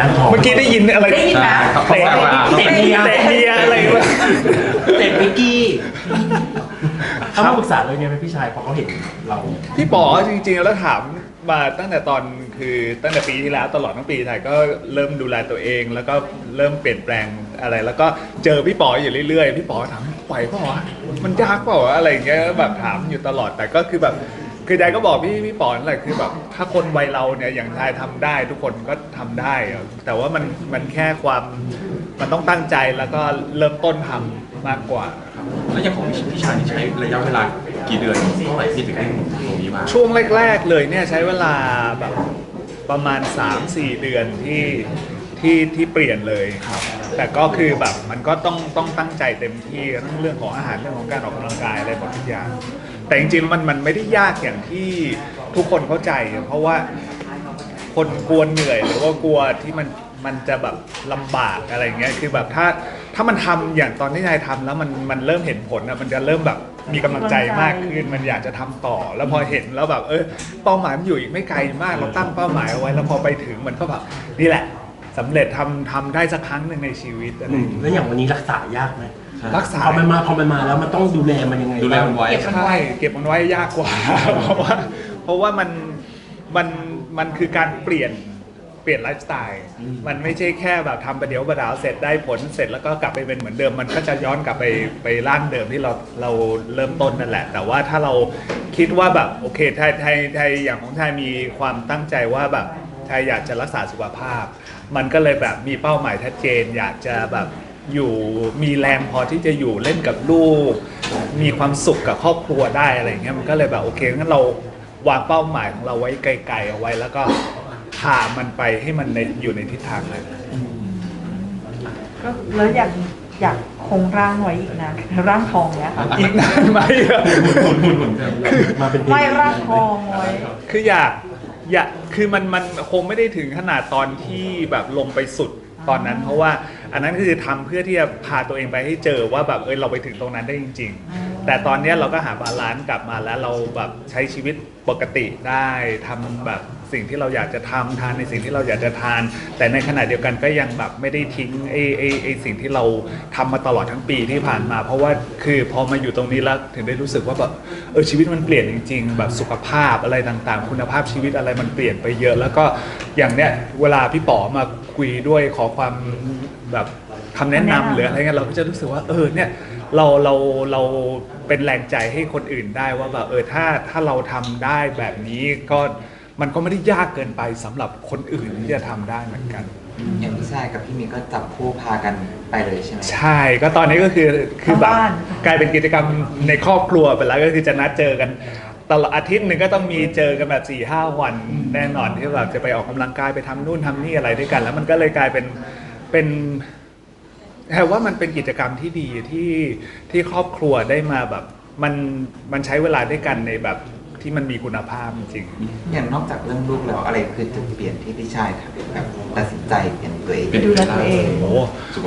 ร่างทองเมื่อกี้ได้ยินอะไรได้ยินไหมเขาเขาแซวว่าเตะเมียเตะเมียอะไรวะเตะมิกกี้เขามาปรึกษาเลยเนี่ยไหมพี่ชายพอเขาเห็นเราพี่ป๋อจริงๆแล้วถามมาตั้งแต่ตอนคือตั้งแต่ปีที่แล้วตลอดทั้งปีไทยก็เริ่มดูแลตัวเอง แล้วก็เริ่มเปลี่ยนแปลงอะไร แล้วก็เจอพี่ป๋ออยู่เรื่อยๆพี่ป๋อถามไหวเปล่าวะมันยากเปล่าวะอะไรอย่างเงี้ยแบบถามอยู่ตลอดแต่ก็คือแบบ คือไดก็บอกพี่พี่ป๋อนั่นแหละคือแบบถ้าคนวัยเราเนี่ยอย่างไทยทำได้ ทุกคนก็ทำได้อะแต่ว่ามันมันแค่ความมันต้องตั้งใจแล้วก็เริ่มต้นทำมากกว่า แล้วอย่างของพี่ชายนี่ใช้ระยะเวลากี่เดือนเท่าไหร่ที่ถึงได้ตรงนี้มาช่วงแรก ๆ เลยเนี่ยใช้เวลาแบบประมาณ 3-4 เดือนที่ที่ที่เปลี่ยนเลย แต่ก็คือแบบมันก็ต้องต้องตั้งใจเต็มที่ทั้งเรื่องของอาหารเรื่องของการออกกำลังกายอะไรหมดทุกอย่าง แต่จริงๆมันมันไม่ได้ยากอย่างที่ทุกคนเข้าใจ เพราะว่าคนกลัวเหนื่อยหรือว่ากลัวที่มันมันจะแบบลำบากอะไรเงี้ยคือแบบถ้าถ้ามันทำอย่างตอนที่นายทำแล้วมันมันเริ่มเห็นผลอะมันจะเริ่มแบบมีกำลังใจมากขึ้น มันอยากจะทำต่อ แล้วพอเห็นแล้วแบบเออเป้าหมายมันอยู่อีกไม่ไกลมาก เราตั้งเป้าหมายเอาไว้ แล้วพอไปถึงมันก็แบบนี่แหละสำเร็จทำทำได้สักครั้งหนึ่งในชีวิตอะไรอย่างเงี้ย แล้วอย่างวันนี้รักษายากไหม รักษาพอมันมาพอมันมาแล้วมันต้องดูแลมันยังไงดูแลมันไว้เก็บมันใช่ไว้เก็บมันไว้ยากกว่า เพราะว่าเพราะว่ามันมันมันคือการเปลี่ยนเปลี่ยนไลฟ์สไตล์ มันไม่ใช่แค่แบบทำประเดี๋ยวประดาวเสร็จได้ผลเสร็จแล้วก็กลับไปเป็นเหมือนเดิม มันก็จะย้อนกลับไปไปร่างเดิมที่เราเราเริ่มต้นนั่นแหละ แต่ว่าถ้าเราคิดว่าแบบโอเคไทยไทยไทยอย่างของไทยมีความตั้งใจว่าแบบไทยอยากจะรักษาสุขภาพ มันก็เลยแบบมีเป้าหมายชัดเจน อยากจะแบบ อยู่มีแรงพอที่จะอยู่เล่นกับลูก มีความสุขกับครอบครัวได้อะไรอย่างเงี้ยมันก็เลยแบบโอเคงั้นเราวางเป้าหมายของเราไว้ไกลๆเอาไว้ แล้วก็พามันไปให้มันในอยู่ในทิศทางนั้นก็แล้วอยากอยากคงร่างไว้อีกนะร่างทองเนี้ยค่ะอีกนานไหมอะหุ่นหุ่นหุ่นหุ่นมาเป็นเพลงไม่ร่างทองไว้คืออยากอยากคือมันมันคงไม่ได้ถึงขนาดตอนที่แบบลงไปสุดตอนนั้น เพราะว่า อันนั้นคือทำเพื่อที่จะพาตัวเองไปให้เจอว่าแบบเออเราไปถึงตรงนั้นได้จริง ๆ แต่ตอนเนี้ยเราก็หาบาลานซ์กลับมาแล้วเราแบบใช้ชีวิตปกติได้ทำแบบ สิ่งที่เราอยากจะทำทานในสิ่งที่เราอยากจะทาน แต่ในขณะเดียวกันก็ยังแบบไม่ได้ทิ้งไอ้ไอ้ไอ้สิ่งที่เราทำมาตลอดทั้งปีที่ผ่านมา เพราะว่าคือพอมาอยู่ตรงนี้แล้วถึงได้รู้สึกว่าแบบเออชีวิตมันเปลี่ยนจริง ๆ แบบสุขภาพอะไรต่างๆ คุณภาพชีวิตอะไรมันเปลี่ยนไปเยอะ แล้วก็อย่างเนี้ยเวลาพี่ป๋อมาคุยด้วยขอความแบบคำแนะนำหรืออะไรเงี้ยเราก็จะรู้สึกว่าเออเนี่ยเราเราเราเป็นแรงใจให้คนอื่นได้ว่าแบบเออถ้าถ้าเราทำได้แบบนี้ก็ มันก็ไม่ได้ยากเกินไปสำหรับคนอื่นที่จะทำได้เหมือนกัน อย่างพี่ชายกับพี่มีก็จับคู่พากันไปเลยใช่ไหมใช่ก็ตอนนี้ก็คือคือแบบเข้าบ้าน กลายเป็นกิจกรรมในครอบครัวไปแล้วก็คือจะนัดเจอกันตลอดอาทิตย์หนึ่งก็ต้องมีเจอกันแบบ4ี่ห้าวันแน่นอนที่แบบจะไปออกกำลังกายไปทำนู่นทำนี่อะไรด้วยกัน แล้วมันก็เลยกลายเป็นเป็นแต่ว่ามันเป็นกิจกรรมที่ดีที่ที่ครอบครัวได้มาแบบมันมันใช้เวลาด้วยกันในแบบ ที่มันมีคุณภาพจริง อย่างนอกจากเรื่องลูกแล้วอะไรคือจุดเปลี่ยนที่พี่ชายครับแบบตัดสินใจเปลี่ยนตัวเองไปดูแลตัวเองโอ้โห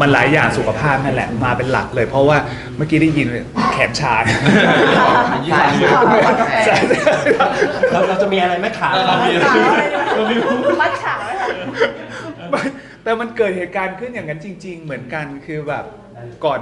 มันหลายอย่างสุขภาพนั่นแหละมาเป็นหลักเลย เพราะว่าเมื่อกี้ได้ยินแขนชายี่สิบใช่เราเราจะมีอะไรไหมขาเรามีสาวอะไรดูมัดฉาไหมคะไม่แต่มันเกิดเหตุการณ์ขึ้นอย่างนั้นจริง ๆ เหมือนกันคือแบบก่อน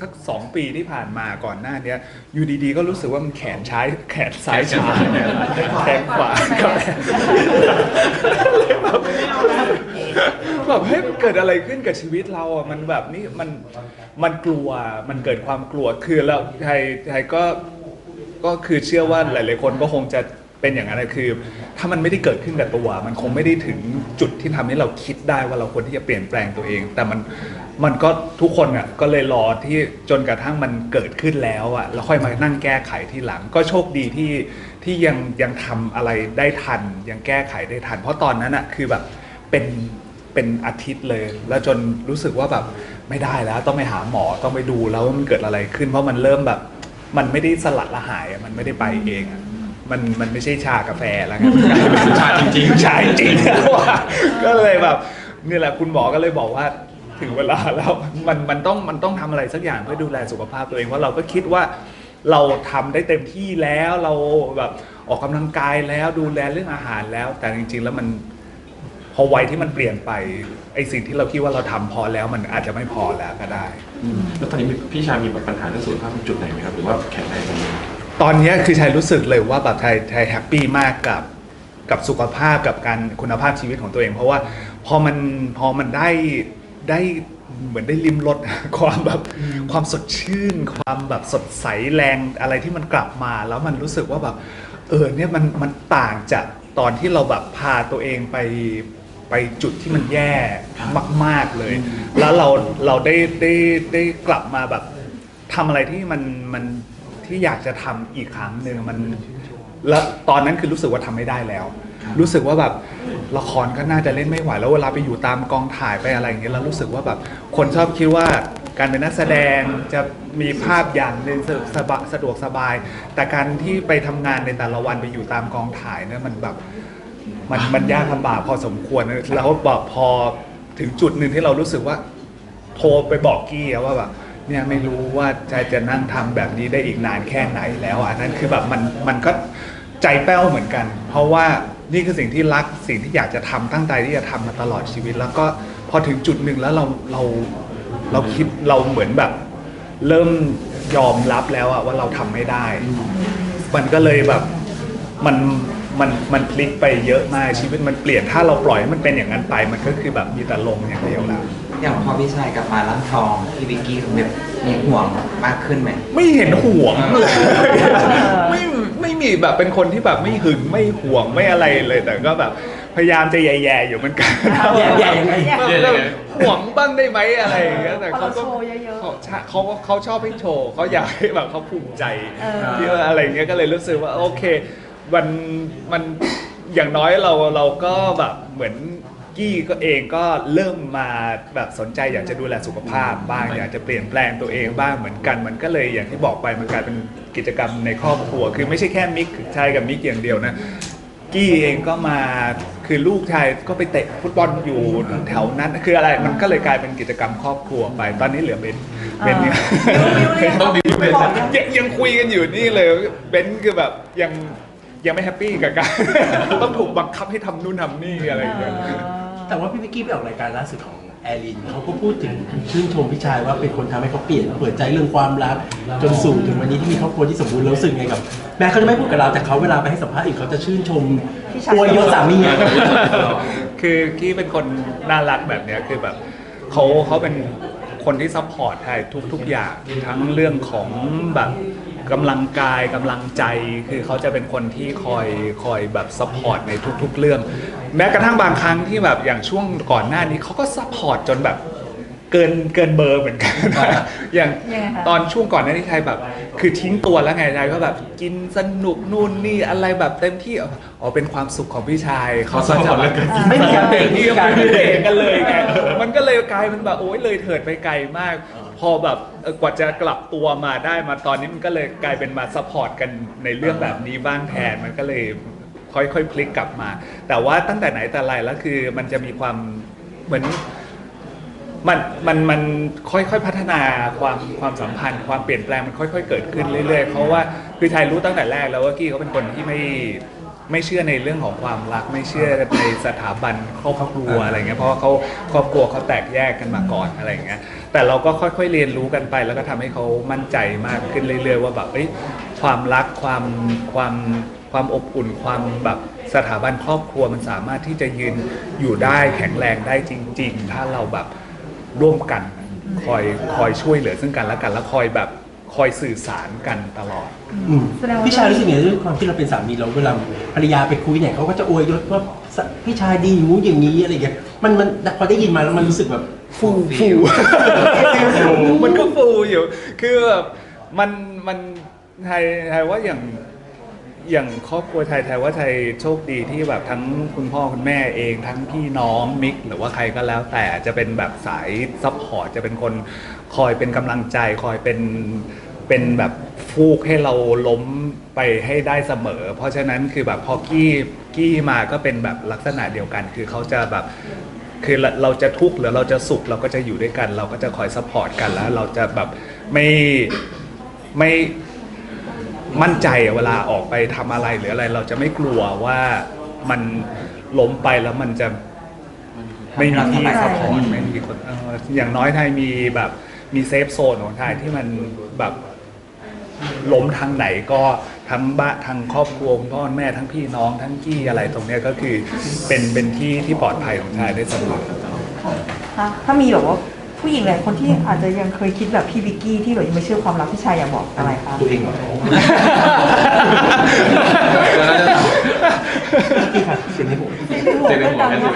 สักสองปีที่ผ่านมาก่อนหน้าเนี้ยอยู่ดีๆ ก็รู้สึกว่ามันแขนช้ายแขนซ้ายชาแขนขวาก็แบบเฮ้ยมันเกิดอะไรขึ้นกับชีวิตเราอะมันแบบนี้มันมันกลัวมันเกิดความกลัวคือแล้วไทยไทยก็ก็คือเชื่อว่าหลายๆคนก็คงจะเป็นอย่างนั้นนะคือ ถ้ามันไม่ได้เกิดขึ้นกับตัว มันคงไม่ได้ถึงจุดที่ทำให้เราคิดได้ว่าเราควรที่จะเปลี่ยนแปลงตัวเอง แต่มัน มันก็ทุกคนอะก็เลยรอที่จนกระทั่งมันเกิดขึ้นแล้วอะแล้วค่อยมานั่งแก้ไขที่หลัง ก็โชคดีที่ที่ยังยังทำอะไรได้ทัน ยังแก้ไขได้ทัน เพราะตอนนั้นอะคือแบบเป็นเป็นอาทิตย์เลย แล้วจนรู้สึกว่าแบบไม่ได้แล้วต้องไปหาหมอต้องไปดูแล้วว่ามันเกิดอะไรขึ้น เพราะมันเริ่มแบบ มันไม่ได้สลัดละหายอะมันไม่ได้ไปเองอะมันมันไม่ใช่ชากาแฟแล้วไงมันกลายเป็นชาจริงๆชาจริงๆแล้วอะก็เลยแบบนี่แหละคุณหมอก็เลยบอกว่า ถึงเวลาแล้วมันมันต้องมันต้องทำอะไรสักอย่างเพื่อดูแลสุขภาพตัวเองว่าะเราก็คิดว่าเราทำได้เต็มที่แล้วเราแบบออกกำลังกายแล้วดูแลเรื่องอาหารแล้ว แต่จริง ๆ แล้วมันพพอวัยที่มันเปลี่ยนไปไอสิ่งที่เราคิดว่าเราทำพอแล้วมันอาจจะไม่พอแล้วก็ได้ แล้วตอนนี้พี่ชายมีแบบปัญหาเรื่องสุขภาพจุดไหนไหมครับ หรือว่าแข็งแรงกันไหมตอนเนี้ยคือชัยรู้สึกเลยว่าแบบชัยชัยแฮปปี้มากกับกับสุขภาพกับการคุณภาพชีวิตของตัวเอง เพราะว่าพอมันพอมันได้ ได้เหมือนได้ลิมรส ความแบบความสดชื่น ความแบบสดใสแรงอะไรที่มันกลับมา แล้วมันรู้สึกว่าแบบเออเนี่ยมันมันต่างจากตอนที่เราแบบพาตัวเองไปไปจุดที่มันแย่มาก ๆเลย แล้วเราเราได้ได้ได้กลับมาแบบทำอะไรที่มันมันที่อยากจะทำอีกครั้งหนึ่งมัน แล้วตอนนั้นคือรู้สึกว่าทำไม่ได้แล้ว รู้สึกว่าแบบละครก็น่าจะเล่นไม่ไหวแล้วเวลาไปอยู่ตามกองถ่ายไปอะไรอย่างเงี้ยแล้วรู้สึกว่าแบบคนชอบคิดว่าการเป็นนักแสดงจะมีภาพอย่างหนึ่งสะสบะสะดวกสบาย แต่การที่ไปทำงานในแต่ละวันไปอยู่ตามกองถ่ายเนี่ยมันแบบมันมันยากลำบากพอสมควรแล้วบอกพอถึงจุดหนึ่งที่เรารู้สึกว่า โทรไปบอกกี้อะว่าแบบเนี่ยไม่รู้ว่าจะจะนั่งทำแบบนี้ได้อีกนานแค่ไหนแล้วอะนั่นคือแบบมันมันก็ใจแป้วเหมือนกัน เพราะว่า นี่คือสิ่งที่รักสิ่งที่อยากจะทำตั้งใจที่จะทำมาตลอดชีวิต แล้วก็พอถึงจุดหนึ่งแล้วเราเราเราคิดเราเหมือนแบบ เริ่มยอมรับแล้วอะว่าเราทำไม่ได้ มันก็เลยแบบมันมันมันพลิกไปเยอะมากชีวิตมันเปลี่ยนถ้าเราปล่อยให้มันเป็นอย่างนั้นไป มันก็คือแบบมีแต่ลงอย่างเดียวแล้วอย่างพอพี่ชายกลับมาร่างทองพี่วิกกี้แบบมีห่วงมากขึ้นไหมไม่เห็นห่วงเลยไม่ไม่มี แบบเป็นคนที่แบบไม่หึงไม่ห่วงไม่อะไรเลย แต่ก็แบบพยายามจะแย่ๆอยู่เหมือนกันแย่ๆยังไง แบบห่วงบ้างได้ไหมอะไรอย่างเงี้ยแต่พอเขาเราก็โชว์เยอะเขาเขาเขาชอบให้โชว์เขาอยากให้แบบเขาภูมิใจเออ ที่ว่าอะไรเงี้ยก็เลยรู้สึกว่าโอเคมันมันอย่างน้อยเราเราก็แบบเหมือน กี้ก็เองก็เริ่มมาแบบสนใจอยากจะดูแลสุขภาพบ้าง อยากจะเปลี่ยนแปลงตัวเองบ้างเหมือนกัน มันก็เลยอย่างที่บอกไปมันกลายเป็นกิจกรรมในครอบครัว คือไม่ใช่แค่มิกชายกับมิกอย่างเดียวนะ กี้เองก็มาคือลูกชายก็ไปเตะฟุตบอลอยู่แถวนั้นคืออะไรมันก็เลยกลายเป็นกิจกรรมครอบครัวไป ตอนนี้เหลือเบนเบนเนี่ยต้องมีเบนบอกยังยังยังคุยกันอยู่นี่เลยเบนซ์คือแบบยังยังไม่แฮปปี้กับการ ต้องถูกบังคับให้ทำนู่นทำนี่อะไรอย่างเงี้ย แต่ว่าพี่วิกกี้ไปออกรายการล่าสุดของแอรินเขาก็พูดถึงชื่นชมพี่ชายว่าเป็นคนทำให้เขาเปลี่ยนเปิดใจเรื่องความรักจนสู่ถึงวันนี้ที่มีครอบครัวที่สมบูรณ์แล้วรู้สึกไงกับแม้เขาจะไม่พูดกับเราแต่เขาเวลาไปให้สัมภาษณ์อีกเขาจะชื่นชมพี่ชาย ตัวยศสามีอะคือกี้เป็นคนน่ารักแบบเนี้ยคือแบบเขาเขาเป็น คนที่ซัพพอร์ตไทยทุก ๆ อย่างทั้งเรื่องของแบบกำลังกายกำลังใจคือเขาจะเป็นคนที่คอยคอยแบบซัพพอร์ตในทุก ๆ เรื่อง แม้กระทั่งบางครั้งที่แบบอย่างช่วงก่อนหน้านี้เขาก็ซัพพอร์ตจนแบบเกินเกินเบอร์เหมือนกันอย่างยังไงคะ ตอนช่วงก่อนหน้านี้ไทยแบบ คือทิ้งตัวแล้วไงไทยก็แบบกินสนุกนู่นนี่อะไรแบบเต็มที่อ๋อเป็นความสุขของพี่ชายเขาซัพพอร์ตแล้วกันไม่มีการเบรกที่ที่กาการรเบรกกันเลยไงมันก็เลยกลายเป็นแบบโอ้ยเลยเถิดไปไกลมาก พอแบบเออกว่าจะกลับตัวมาได้มาตอนนี้มันก็เลยกลายเป็นมาซัพพอร์ตกันในเรื่องแบบนี้บ้างแทนมันก็เลยค่อยๆพลิกกลับมา แต่ว่าตั้งแต่ไหนแต่ไรแล้วคือมันจะมีความเหมือน มันมันมันค่อยๆพัฒนาความความสัมพันธ์ ความเปลี่ยนแปลงมันค่อย ๆ เกิดขึ้นเรื่อยๆ เพราะว่าคือชายรู้ตั้งแต่แรกแล้วว่ากี้เขาเป็นคนที่ไม่ไม่เชื่อในเรื่องของความรัก ไม่เชื่อในสถาบันครอบครัวอะไรเงี้ยเพราะว่าเขาครอบครัวเขาแตกแยกกันมาก่อนอะไรเงี้ยแต่เราก็ค่อยๆเรียนรู้กันไป แล้วก็ทำให้เขามั่นใจมากขึ้นเรื่อย ๆ ว่าแบบเอ้ยความรักความความความอบอุ่นความแบบสถาบันครอบครัวมันสามารถที่จะยืนอยู่ได้แข็งแรงได้จริง ๆ ถ้าเราแบบ ร่วมกัน คอยคอยช่วยเหลือซึ่งกันและกัน แล้วคอยแบบคอยสื่อสารกันตลอด อืมแสดงว่า พี่ชายรู้สึกไงด้วยความที่เราเป็นสามีเราเวลาภรรยาไปคุยเนี่ยเขาก็จะอวยยศว่าสพี่ชายดีอย่างงู้นอย่างนี้อะไรอย่างเงี้ยมันมันพอได้ยินมาแล้วมันรู้สึกแบบฟูฟูมันก็ฟูอยู่ คือแบบมันมันไทยไทยว่าอย่าง อย่างครอบครัวไทยไทยว่าไทยโชคดีที่แบบทั้งคุณพ่อคุณแม่เองทั้งพี่น้องมิก หรือว่าใครก็แล้วแต่จะเป็นแบบสายซัพพอร์ตจะเป็นคนคอยเป็นกำลังใจคอยเป็นเป็นแบบฟูกให้เราล้มไปให้ได้เสมอ เพราะฉะนั้นคือแบบพอกี้กี้มาก็เป็นแบบลักษณะเดียวกัน คือเขาจะแบบคือเราเราจะทุกข์หรือเราจะสุขเราก็จะอยู่ด้วยกัน เราก็จะคอยซัพพอร์ตกันแล้ว เราจะแบบไม่ไม่ มั่นใจอะเวลาออกไปทำอะไรหรืออะไร เราจะไม่กลัวว่ามันล้มไปแล้วมันจะไม่มีที่ทำให้ซัเราพพอร์ตบายไม่มีคนเอ่ออย่างน้อยไทยมีแบบมีเซฟโซนของไทยที่มันแบบล้มทางไหนก็ทั้งบ้านทั้งครอบครัวคุณพ่อคุณแม่ทั้งพี่น้องทั้งกี้อะไรตรงเนี้ยก็คือเป็นเป็นที่ที่ปลอดภัยของไทยได้เสมอถ้าถ้ามีแบบว่า ผู้หญิงหลายคนที่อาจจะยังเคยคิดแบบพี่วิกกี้ที่แบบยังไม่เชื่อความรักพี่ชายอยากบอกอะไรคะตัวเองเหรอพี่ค่ะเสียงให้ผมเสียงในหัวก็ดังนะ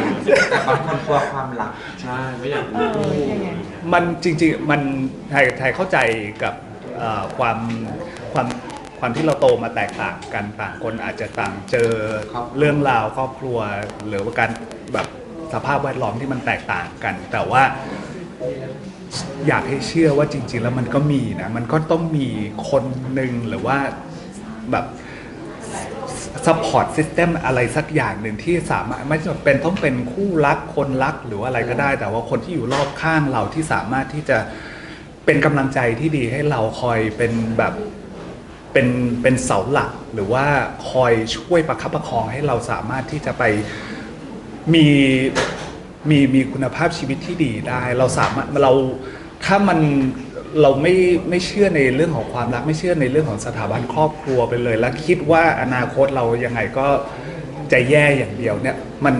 แต่บางคนกลัวความรักใช่ไม่อยากเออยังไงมันจริงๆมันไทยไทยเข้าใจกับเอ่อความความความที่เราโตมาแตกต่างกันต่างคนอาจจะต่างเจอครับเรื่องราวครอบครัว หรือว่าการแบบสภาพแวดล้อมที่มันแตกต่างกัน แต่ว่า อยากให้เชื่อว่าจริง ๆ แล้วมันก็มีนะ มันก็ต้องมีคนหนึ่งหรือว่าแบบซัพพอร์ตซิสเต็มอะไรสักอย่างหนึ่งที่สามารถไม่จำเป็นต้องเป็นคู่รักคนรักหรืออะไรก็ได้ แต่ว่าคนที่อยู่รอบข้างเราที่สามารถที่จะเป็นกำลังใจที่ดีให้เราคอยเป็นแบบเป็นเป็นเสาหลักหรือว่าคอยช่วยประคับประคองให้เราสามารถที่จะไปมี มีมีคุณภาพชีวิตที่ดีได้ เราสามารถเราถ้ามันเราไม่ไม่เชื่อในเรื่องของความรักไม่เชื่อในเรื่องของสถาบันครอบครัวไปเลย แล้วคิดว่าอนาคตเรายังไงก็จะแย่อย่างเดียวเนี่ยมัน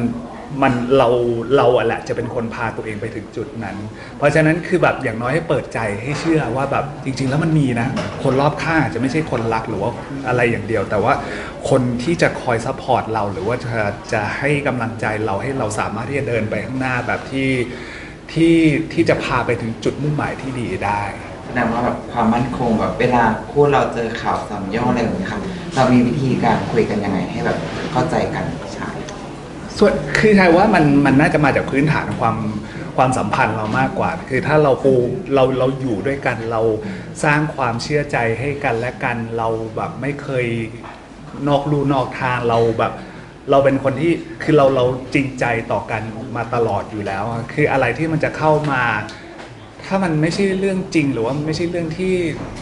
มันเราเราอะแหละจะเป็นคนพาตัวเองไปถึงจุดนั้น เพราะฉะนั้นคือแบบอย่างน้อยให้เปิดใจให้เชื่อว่าแบบจริง ๆ แล้วมันมีนะ คนรอบข้างอาจจะไม่ใช่คนรักหรือว่าอะไรอย่างเดียว แต่ว่าคนที่จะคอยซัพพอร์ตเราหรือว่าจะจะให้กำลังใจเราให้เราสามารถที่จะเดินไปข้างหน้าแบบที่ที่ที่จะพาไปถึงจุดมุ่งหมายที่ดีได้แสดงว่าแบบความมั่นคงแบบเวลาคู่เราเจอข่าวสามย่ออะไรแบบนี้ครับเรามีวิธีการคุยกันยังไงให้แบบเข้าใจกัน ส่วนคือไทยว่ามันมันน่าจะมาจากพื้นฐานความความสัมพันธ์เรามากกว่า คือถ้าเราปูเราเราอยู่ด้วยกันเราสร้างความเชื่อใจให้กันและกันเราแบบไม่เคยนอกลู่นอกทางเราแบบ เราเป็นคนที่คือเราเราจริงใจต่อกันมาตลอดอยู่แล้ว คืออะไรที่มันจะเข้ามา ถ้ามันไม่ใช่เรื่องจริงหรือว่าไม่ใช่เรื่องที่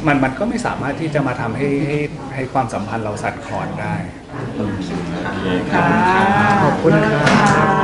มันมันก็ไม่สามารถที่จะมาทำให้ให้ให้ความสัมพันธ์เราสั่นคลอนได้ ค่ะขอบคุณครับขอบคุณครับ